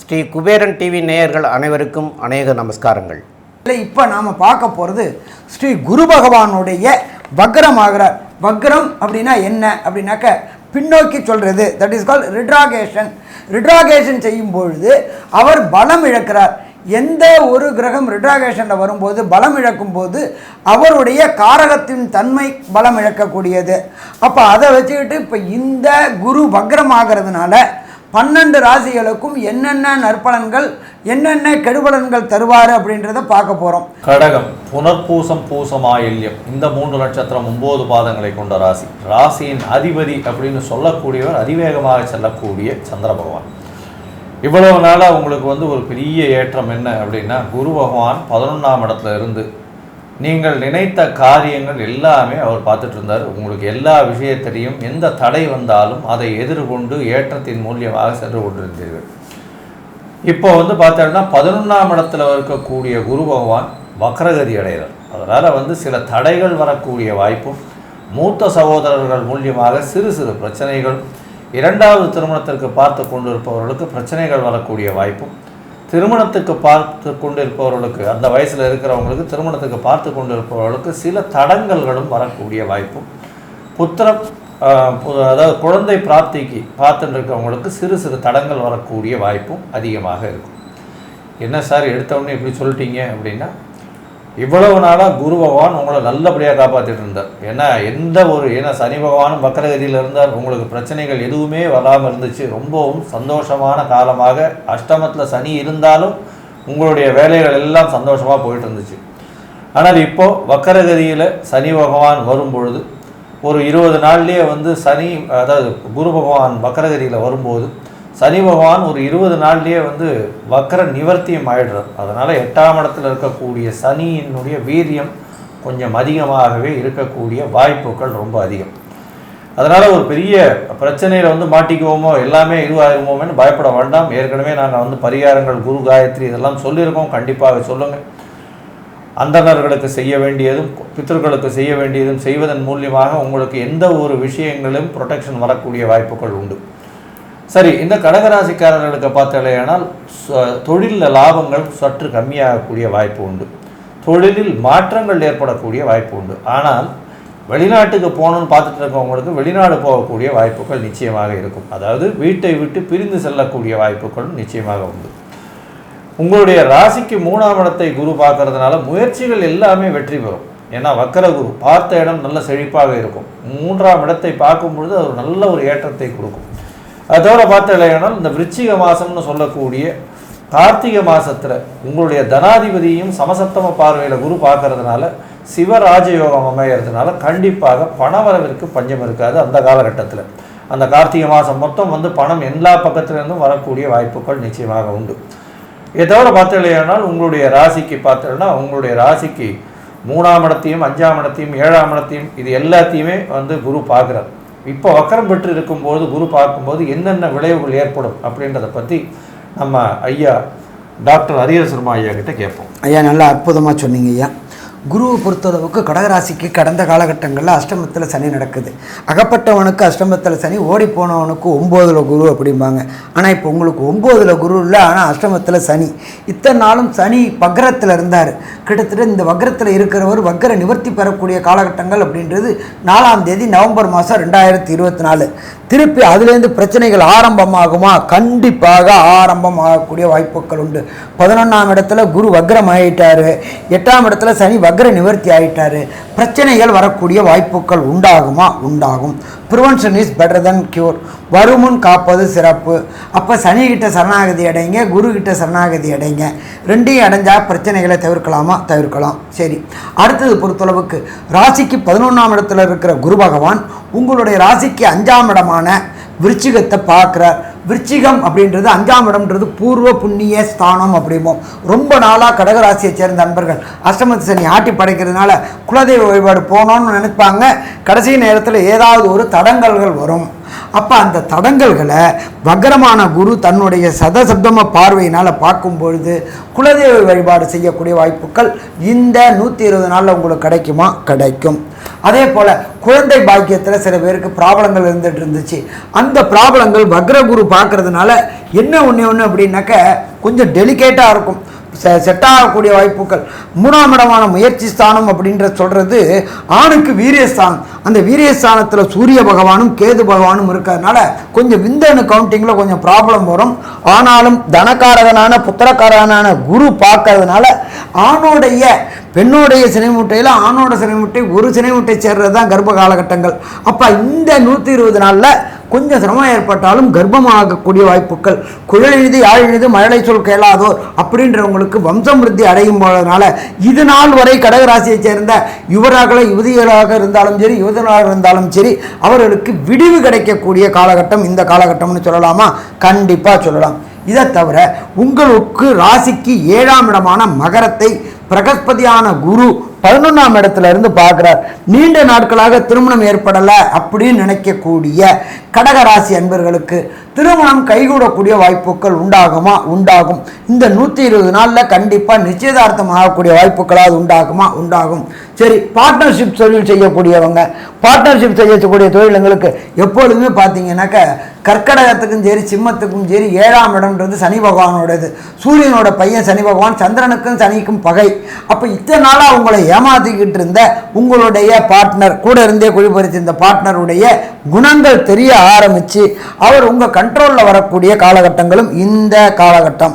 Sri Kuberan TV நேயர்கள் அனைவருக்கும் அநேக நமஸ்காரங்கள். இல்லை இப்போ நாம் பார்க்க போகிறது ஸ்ரீ குரு பகவானுடைய வக்ரமாகிறார் வக்ரம் அப்படின்னா என்ன அப்படின்னாக்க பின்னோக்கி சொல்கிறது தட் இஸ் கால் ரிட்ராகேஷன் ரிட்ராகேஷன் செய்யும் பொழுது அவர் பலம் இழக்கிறார். எந்த ஒரு கிரகம் ரிட்ராகேஷனில் வரும்போது பலம் இழக்கும் போது அவருடைய காரகத்தின் தன்மை பலம் இழக்கக்கூடியது. அப்போ அதை வச்சுக்கிட்டு இப்போ இந்த குரு வக்ரமாகிறதுனால பன்னெண்டு ராசிகளுக்கும் என்னென்ன நற்பலன்கள் என்னென்ன கெடுபலன்கள் தருவார் அப்படின்றத பார்க்க போகிறோம் கடகம் புனர்பூசம் பூசம் ஆயில்யம் இந்த மூன்று நட்சத்திரம் ஒன்பது பாதங்களை கொண்ட ராசி. ராசியின் அதிபதி அப்படின்னு சொல்லக்கூடியவர் அதிவேகமாக செல்லக்கூடிய சந்திர பகவான். இவ்வளவு நாளாக உங்களுக்கு வந்து ஒரு பெரிய ஏற்றம் என்ன அப்படின்னா குரு பகவான் பதினொன்றாம் இடத்துல இருந்து நீங்கள் நினைத்த காரியங்கள் எல்லாமே அவர் பார்த்துட்டு இருந்தார். உங்களுக்கு எல்லா விஷயத்திலையும் எந்த தடை வந்தாலும் அதை எதிர்கொண்டு ஏற்றத்தின் மூலியமாக சென்று கொண்டிருந்தீர்கள். இப்போ வந்து பார்த்தோம்னா பதினொன்றாம் இடத்துல இருக்கக்கூடிய குரு பகவான் வக்ரகதி அடைகிறார். அதனால் வந்து சில தடைகள் வரக்கூடிய வாய்ப்பும் மூத்த சகோதரர்கள் மூலியமாக சிறு சிறு பிரச்சனைகள் இரண்டாவது திருமணத்திற்கு பார்த்து கொண்டிருப்பவர்களுக்கு பிரச்சனைகள் வரக்கூடிய வாய்ப்பும் திருமணத்துக்கு பார்த்து கொண்டிருப்பவர்களுக்கு அந்த வயசில் இருக்கிறவங்களுக்கு திருமணத்துக்கு பார்த்து கொண்டிருப்பவர்களுக்கு சில தடங்கல்களும் வரக்கூடிய வாய்ப்பும் புத்திரம் அதாவது குழந்தை பிராப்திக்கு பார்த்துட்டு இருக்கவங்களுக்கு சிறு சிறு தடங்கள் வரக்கூடிய வாய்ப்பும் அதிகமாக இருக்கும். என்ன சார் எடுத்தவொடனே இப்படி சொல்லிட்டீங்க அப்படின்னா இவ்வளவு நாளாக குரு பகவான் உங்களை நல்லபடியாக காப்பாற்றிட்டு இருந்தார். ஏன்னா எந்த ஒரு ஏன்னா சனி பகவானும் வக்கரகதியில் இருந்தார். உங்களுக்கு பிரச்சனைகள் எதுவுமே வராமல் இருந்துச்சு. ரொம்பவும் சந்தோஷமான காலமாக அஷ்டமத்தில் சனி இருந்தாலும் உங்களுடைய வேலைகள் எல்லாம் சந்தோஷமாக போயிட்டு இருந்துச்சு. ஆனால் இப்போது வக்கரகதியில் சனி பகவான் வரும் பொழுது ஒரு இருபது நாள்லேயே வந்து சனி அதாவது குரு பகவான் வக்கரகதியில் வரும்போது சனி பகவான் ஒரு இருபது நாள்லேயே வந்து வக்கர நிவர்த்தியம் ஆயிடுறார். அதனால் எட்டாம் இடத்துல இருக்கக்கூடிய சனியினுடைய வீரியம் கொஞ்சம் அதிகமாகவே இருக்கக்கூடிய வாய்ப்புகள் ரொம்ப அதிகம். அதனால் ஒரு பெரிய பிரச்சனையில் வந்து மாட்டிக்குவோமோ எல்லாமே இதுவாயிருமோன்னு பயப்பட வேண்டாம். ஏற்கனவே நாங்கள் வந்து பரிகாரங்கள் குரு காயத்ரி இதெல்லாம் சொல்லியிருக்கோம். கண்டிப்பாக சொல்லுங்கள் அந்தணர்களுக்கு செய்ய வேண்டியதும் பித்தர்களுக்கு செய்ய வேண்டியதும் செய்வதன் மூலியமாக உங்களுக்கு எந்த ஒரு விஷயங்களும் ப்ரொடெக்ஷன் வரக்கூடிய வாய்ப்புகள் உண்டு. சரி இந்த கடகராசிக்காரர்களுக்கு பார்த்தாலேயானால் தொழிலில் லாபங்கள் சற்று கம்மியாகக்கூடிய வாய்ப்பு உண்டு. தொழிலில் மாற்றங்கள் ஏற்படக்கூடிய வாய்ப்பு உண்டு. ஆனால் வெளிநாட்டுக்கு போகணும்னு பார்த்துட்டு இருக்கவங்களுக்கு வெளிநாடு போகக்கூடிய வாய்ப்புகள் நிச்சயமாக இருக்கும். அதாவது வீட்டை விட்டு பிரிந்து செல்லக்கூடிய வாய்ப்புகளும் நிச்சயமாக உண்டு. உங்களுடைய ராசிக்கு மூணாம் இடத்தை குரு பார்க்கறதுனால முயற்சிகள் எல்லாமே வெற்றி பெறும். ஏன்னா வக்கர குரு பார்த்த இடம் நல்ல செழிப்பாக இருக்கும். மூன்றாம் இடத்தை பார்க்கும் பொழுது அது நல்ல ஒரு ஏற்றத்தை கொடுக்கும். அதோட பார்த்தலையானால் இந்த விருச்சிக மாசம்னு சொல்லக்கூடிய கார்த்திகை மாசத்துல உங்களுடைய தனாதிபதியும் சமசப்தம பார்வையில் குரு பார்க்கறதுனால சிவராஜயோகம் அமையறதுனால கண்டிப்பாக பணவரவிற்கு பஞ்சம் இருக்காது அந்த காலகட்டத்தில். அந்த கார்த்திகை மாதம் மொத்தம் வந்து பணம் எல்லா பக்கத்துலேருந்தும் வரக்கூடிய வாய்ப்புகள் நிச்சயமாக உண்டு. இதை தவிர பார்த்தீங்கன்னா உங்களுடைய ராசிக்கு பார்த்தீங்கன்னா உங்களுடைய ராசிக்கு மூணாம் இடத்தையும் அஞ்சாம் இடத்தையும் ஏழாம் இடத்தையும் இது எல்லாத்தையுமே வந்து குரு பார்க்குறார். இப்போ வக்கரம் பெற்று இருக்கும்போது குரு பார்க்கும்போது என்னென்ன விளைவுகள் ஏற்படும் அப்படின்றத பற்றி நம்ம ஐயா டாக்டர் ஹரியர் சர்மா ஐயா கிட்ட கேட்போம். ஐயா நல்லா அற்புதமாக சொன்னீங்க ஐயா. குருவை பொறுத்தளவுக்கு கடகராசிக்கு கடந்த காலகட்டங்களில் அஷ்டமத்தில் சனி நடக்குது. அகப்பட்டவனுக்கு அஷ்டமத்தில் சனி ஓடி போனவனுக்கு ஒம்போதில் குரு அப்படிம்பாங்க. ஆனால் இப்போ உங்களுக்கு ஒம்போதில் குரு இல்லை ஆனால் அஷ்டமத்தில் சனி. இத்தனை நாளும் சனி வக்ரத்தில் இருந்தார். கிட்டத்தட்ட இந்த வக்ரத்தில் இருக்கிறவர் வக்ர நிவர்த்தி பெறக்கூடிய காலகட்டங்கள் அப்படின்றது நாலாம் தேதி நவம்பர் மாதம் ரெண்டாயிரத்தி இருபத்தி நாலு. திருப்பி அதுலேருந்து பிரச்சனைகள் ஆரம்பமாகுமா? கண்டிப்பாக ஆரம்பம் ஆகக்கூடிய வாய்ப்புகள் உண்டு. பதினொன்றாம் இடத்துல குரு வக்ரம் ஆகிட்டார் எட்டாம் இடத்துல சனி வக்ர நிவர்த்தி ஆகிட்டாரு பிரச்சனைகள் வரக்கூடிய வாய்ப்புகள் உண்டாகுமா? உண்டாகும். Prevention is better than cure வருமுன் காப்பது சிறப்பு. அப்போ சனிக்கிட்ட சரணாகதி அடைங்க குரு கிட்ட சரணாகதி அடைங்க. ரெண்டையும் அடைஞ்சால் பிரச்சனைகளை தவிர்க்கலாமா? தவிர்க்கலாம். சரி. அடுத்தது பொறுத்தளவுக்கு ராசிக்கு பதினொன்றாம் இடத்துல இருக்கிற குரு பகவான் உங்களுடைய ராசிக்கு அஞ்சாம் இடமான விருச்சிகத்தை பார்க்குறார். விருச்சிகம் அப்படின்றது அஞ்சாம் இடம்ன்றது பூர்வ புண்ணிய ஸ்தானம் அப்படிம்போம் ரொம்ப நாளாக கடகராசியை சேர்ந்த நண்பர்கள் அஷ்டமத்து சனி ஆட்டி படைக்கிறதுனால குலதெய்வ வழிபாடு போகணும்னு நினைப்பாங்க. கடைசி நேரத்தில் ஏதாவது ஒரு தடங்கல்கள் வரும். அப்போ அந்த தடங்கல்களை வக்கரமான குரு தன்னுடைய சதசப்தம பார்வையினால் பார்க்கும் பொழுது குலதெய்வ வழிபாடு செய்யக்கூடிய வாய்ப்புகள் இந்த நூற்றி இருபது நாளில் உங்களுக்கு கிடைக்குமா? கிடைக்கும். அதே போல் குழந்தை பாக்கியத்தில் சில பேருக்கு ப்ராப்ளங்கள் இருந்துட்டு இருந்துச்சு. அந்த ப்ராப்ளங்கள் வக்ரகுரு பார்க்கறதுனால என்ன ஒன்று ஒன்று அப்படின்னாக்க கொஞ்சம் டெலிகேட்டாக இருக்கும். செட் ஆகக்கூடிய வாய்ப்புகள். மூணாம் இடமான முயற்சி ஸ்தானம் அப்படின்ற சொல்கிறது ஆணுக்கு வீரியஸ்தானம். அந்த வீரியஸ்தானத்தில் சூரிய பகவானும் கேது பகவானும் இருக்கிறதுனால கொஞ்சம் விந்தணு கவுண்டிங்கில் கொஞ்சம் ப்ராப்ளம் வரும். ஆனாலும் தனக்காரகனான புத்திரக்காரகனான குரு பார்க்கறதுனால ஆணுடைய பெண்ணுடைய சினைமுட்டையில் ஆணோட சினைமுட்டை ஒரு சினைமுட்டை சேர்றது தான் கர்ப்ப காலகட்டங்கள். அப்போ இந்த நூற்றி இருபது நாளில் கொஞ்சம் சிரமம் ஏற்பட்டாலும் கர்ப்பமாகக்கூடிய வாய்ப்புகள். குழலிழுது யாழிழுது மழலை சொல் கேளாதோர் அப்படின்றவங்களுக்கு வம்சமிருத்தி அடையும் போதனால இது நாள் வரை கடகராசியைச் சேர்ந்த யுவராக யுவதிகளாக இருந்தாலும் சரி யுவதனாக இருந்தாலும் சரி அவர்களுக்கு விடிவு கிடைக்கக்கூடிய காலகட்டம் இந்த காலகட்டம்னு சொல்லலாமா? கண்டிப்பாக சொல்லலாம். இதை தவிர உங்களுக்கு ராசிக்கு ஏழாம் இடமான மகரத்தை பிரகஸ்பதியான குரு பதினொன்றாம் இடத்துல இருந்து பார்க்குறார். நீண்ட நாட்களாக திருமணம் ஏற்படலை அப்படின்னு நினைக்கக்கூடிய கடகராசி அன்பர்களுக்கு திருமணம் கைகூடக்கூடிய வாய்ப்புகள் உண்டாகுமா? உண்டாகும். இந்த நூற்றி இருபது நாளில் கண்டிப்பாக நிச்சயதார்த்தம் ஆகக்கூடிய வாய்ப்புகளாவது உண்டாகுமா? உண்டாகும். சரி பார்ட்னர்ஷிப் தொழில் செய்யக்கூடியவங்க பார்ட்னர்ஷிப் செய்யக்கூடிய தொழிலுங்களுக்கு எப்பொழுதுமே பார்த்தீங்கன்னாக்க கர்க்கடகத்துக்கும் சரி சிம்மத்துக்கும் சரி ஏழாம் இடம்ன்றது சனி பகவானோடது. சூரியனோட பையன் சனி பகவான் சந்திரனுக்கும் சனிக்கும் பகை. அப்போ இத்தனை நாளாக உங்களை ஏமாத்திக்கிட்டு இருந்த உங்களுடைய பார்ட்னர் கூட இருந்தே குழிபறிச்சிருந்த பார்ட்னருடைய குணங்கள் தெரிய ஆரம்பித்து அவர் உங்கள் கண்ட்ரோலில் வரக்கூடிய காலகட்டங்களும் இந்த காலகட்டம்.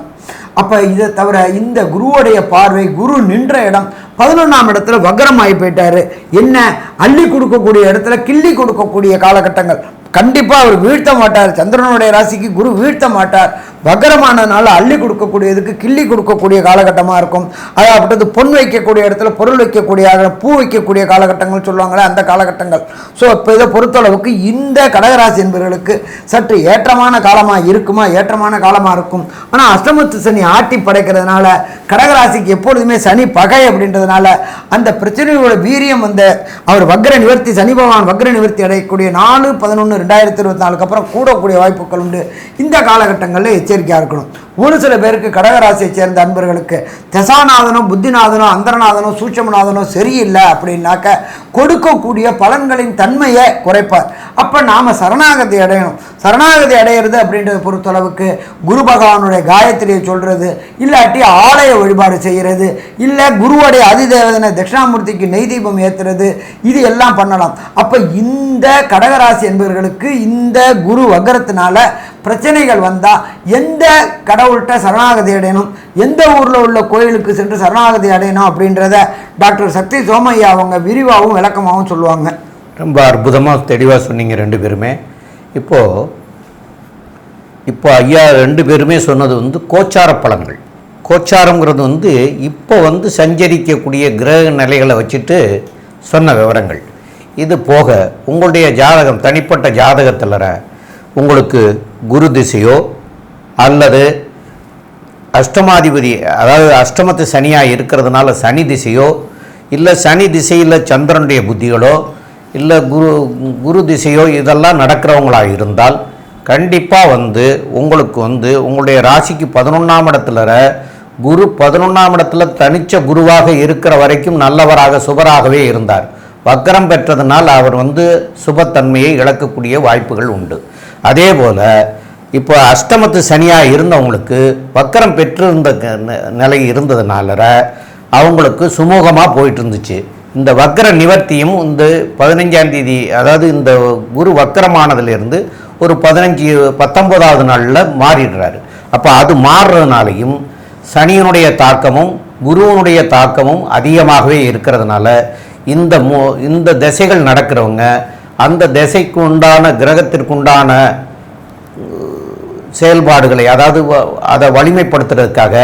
அப்போ இதை தவிர இந்த குருவுடைய பார்வை குரு நின்ற இடம் பதினொன்றாம் இடத்துல வக்ரமாகி போயிட்டாரு. என்ன? அள்ளி கொடுக்கக்கூடிய இடத்துல கிள்ளி கொடுக்கக்கூடிய காலகட்டங்கள். கண்டிப்பாக அவர் வீழ்த்த மாட்டார். சந்திரனுடைய ராசிக்கு குரு வீழ்த்த மாட்டார். வக்கரமானதுனால அள்ளி கொடுக்கக்கூடியதுக்கு கிள்ளி கொடுக்கக்கூடிய காலகட்டமாக இருக்கும். அதாவது பொன் வைக்கக்கூடிய இடத்துல பொருள் வைக்கக்கூடிய பூ வைக்கக்கூடிய காலகட்டங்கள் சொல்லுவாங்களே அந்த காலகட்டங்கள். ஸோ இப்போ இதை பொறுத்தளவுக்கு இந்த கடகராசி என்பவர்களுக்கு சற்று ஏற்றமான காலமாக இருக்குமா? ஏற்றமான காலமாக இருக்கும். ஆனால் அஷ்டமத்து சனி ஆட்டி படைக்கிறதுனால கடகராசிக்கு எப்பொழுதுமே சனி பகை அப்படின்றதுனால அந்த பிரச்சனையோட வீரியம் வந்து அவர் வக்ர நிவர்த்தி சனி பகவான் வக்ர நிவர்த்தி அடையக்கூடிய நாலு பதினொன்று ரெண்டாயிரத்தி இருபத்தி நாலுக்கு அப்புறம் கூடக்கூடிய வாய்ப்புகள் உண்டு. இந்த காலகட்டங்களில் எச்சரிக்கையாக இருக்கணும். ஒரு சில பேருக்கு கடகராசியை சேர்ந்த அன்பர்களுக்கு தசாநாதனும் புத்திநாதனும் அந்தரநாதனும் சூட்சமநாதனும் சரியில்லை அப்படின்னாக்க கொடுக்கக்கூடிய பலன்களின் தன்மையை குறைப்பார். அப்போ நாம் சரணாகதி அடையணும். சரணாகதி அடையிறது அப்படின்றத பொறுத்தளவுக்கு குரு பகவானுடைய காயத்திரியை சொல்கிறது இல்லாட்டி ஆலய வழிபாடு செய்கிறது இல்லை குருவுடைய அதிதேவதனை தட்சிணாமூர்த்திக்கு நெய் தீபம் ஏற்றுறது இது எல்லாம் பண்ணலாம். அப்போ இந்த கடகராசி என்பவர்களுக்கு இந்த குரு வக்கரத்தினால பிரச்சனைகள் வந்தால் எந்த கடவுள்கிட்ட சரணாகதி அடையணும்? எந்த ஊரில் உள்ள கோயிலுக்கு சென்று சரணாகதி அடையணும் அப்படின்றத டாக்டர் சக்தி சோமையா அவங்க விரிவாகவும் விளக்கமாகவும் சொல்லுவாங்க. ரொம்ப அற்புதமாக தெளிவாக சொன்னீங்க ரெண்டு பேருமே. இப்போது இப்போ ஐயா ரெண்டு பேருமே சொன்னது வந்து கோச்சார பலன்கள் கோச்சாரங்கிறது வந்து இப்போ வந்து சஞ்சரிக்கக்கூடிய கிரக நிலைகளை வச்சுட்டு சொன்ன விவரங்கள். இது போக உங்களுடைய ஜாதகம் தனிப்பட்ட ஜாதகத்தில் உங்களுக்கு குரு திசையோ அல்லது அஷ்டமாதிபதி அதாவது அஷ்டமத்து சனியாக இருக்கிறதுனால சனி திசையோ இல்லை சனி திசையில் சந்திரனுடைய புத்திகளோ இல்லை குரு குரு திசையோ இதெல்லாம் நடக்கிறவங்களாக இருந்தால் கண்டிப்பாக வந்து உங்களுக்கு வந்து உங்களுடைய ராசிக்கு பதினொன்றாம் இடத்துல குரு பதினொன்றாம் இடத்துல தனிச்ச குருவாக இருக்கிற வரைக்கும் நல்லவராக சுபராகவே இருந்தார். வக்கரம் பெற்றதுனால் அவர் வந்து சுபத்தன்மையை இழக்கக்கூடிய வாய்ப்புகள் உண்டு. அதே போல் இப்போ அஷ்டமத்து சனியாக இருந்தவங்களுக்கு வக்கரம் பெற்றிருந்த க- நிலை இருந்ததுனால அவங்களுக்கு சுமூகமாக போயிட்டு இருந்துச்சு இந்த வக்கர நிவர்த்தியும் இந்த பதினஞ்சாம் தேதி அதாவது இந்த குரு வக்கரமானதுலேருந்து ஒரு பதினஞ்சு பத்தொம்போதாவது நாளில் மாறிடுறாரு. அப்போ அது மாறுறதுனாலையும் சனியினுடைய தாக்கமும் குருவனுடைய தாக்கமும் அதிகமாகவே இருக்கிறதுனால இந்த மோ இந்த திசைகள் நடக்கிறவங்க அந்த திசைக்கு உண்டான கிரகத்திற்குண்டான செயல்பாடுகளை அதாவது வ- அதை வலிமைப்படுத்துறதுக்காக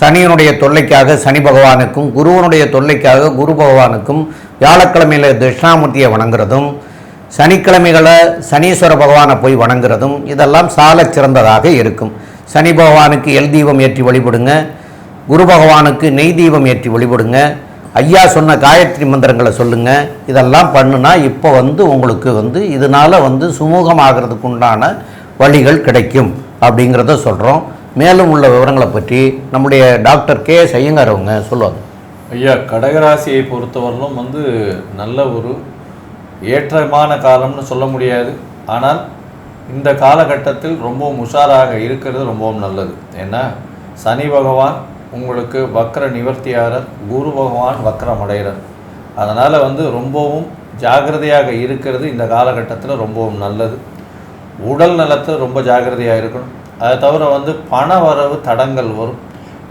சனியினுடைய தொல்லைக்காக சனி பகவானுக்கும் குருவனுடைய தொல்லைக்காக குரு பகவானுக்கும் வியாழக்கிழமையில் தட்சிணாமூர்த்தியை வணங்குறதும் சனிக்கிழமைகளை சனீஸ்வர பகவானை போய் வணங்குறதும் இதெல்லாம் சால சிறந்ததாக இருக்கும். சனி பகவானுக்கு எல் தீபம் ஏற்றி வழிபடுங்க. குரு பகவானுக்கு நெய் தீபம் ஏற்றி வழிபடுங்க. ஐயா சொன்ன காயத்ரி மந்திரங்களை சொல்லுங்கள் இதெல்லாம் பண்ணுனா இப்போ வந்து உங்களுக்கு வந்து இதனால் வந்து சுமூகமாகிறதுக்கு உண்டான வழிகள் கிடைக்கும் அப்படிங்கிறத சொல்கிறோம் மேலும் உள்ள விவரங்களை பற்றி நம்முடைய டாக்டர் கே ஐயங்கார் அவங்க சொல்லுவாங்க. ஐயா கடகராசியை பொறுத்தவரையிலும் வந்து நல்ல ஒரு ஏற்றமான காலம்னு சொல்ல முடியாது. ஆனால் இந்த காலகட்டத்தில் ரொம்பவும் உஷாராக இருக்கிறது ரொம்பவும் நல்லது. ஏன்னா சனி பகவான் உங்களுக்கு வக்ர நிவர்த்தியாரர் குரு பகவான் வக்ரம் அடைகிறார் அதனால் வந்து ரொம்பவும் ஜாக்கிரதையாக இருக்கிறது இந்த காலகட்டத்தில் ரொம்பவும் நல்லது. உடல் நலத்தில் ரொம்ப ஜாக்கிரதையாக இருக்கணும். அதை தவிர வந்து பண வரவு தடங்கள் வரும்.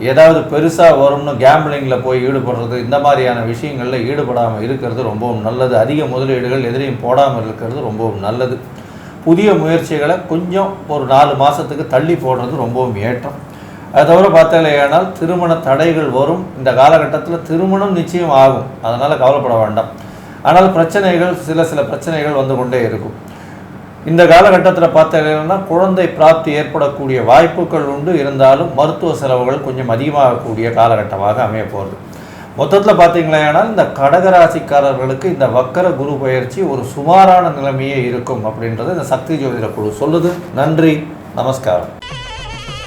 ஏதாவது பெருசாக வரும்னு கேம்பிளிங்கில் போய் ஈடுபடுறது இந்த மாதிரியான விஷயங்களில் ஈடுபடாமல் இருக்கிறது ரொம்பவும் நல்லது. அதிக முதலீடுகள் எதிரையும் போடாமல் இருக்கிறது ரொம்பவும் நல்லது. புதிய முயற்சிகளை கொஞ்சம் ஒரு நாலு மாதத்துக்கு தள்ளி போடுறது ரொம்பவும் ஏற்றம். அதை தவிர பார்த்தாலேயானால் திருமண தடைகள் வரும். இந்த காலகட்டத்தில் திருமணம் நிச்சயம் ஆகும். அதனால் கவலைப்பட வேண்டாம். ஆனால் பிரச்சனைகள் சில சில பிரச்சனைகள் வந்து கொண்டே இருக்கும். இந்த காலகட்டத்தில் பார்த்தீங்கன்னா குழந்தை பிராப்தி ஏற்படக்கூடிய வாய்ப்புகள் உண்டு. இருந்தாலும் மருத்துவ செலவுகள் கொஞ்சம் அதிகமாகக்கூடிய காலகட்டமாக அமைய போகிறது மொத்தத்தில் பார்த்தீங்களேனால் இந்த கடகராசிக்காரர்களுக்கு இந்த வக்கர குரு பயிற்சி ஒரு சுமாரான நிலைமையே இருக்கும் அப்படின்றது இந்த சக்தி ஜோதிட குழு சொல்லுது. நன்றி. நமஸ்காரம்.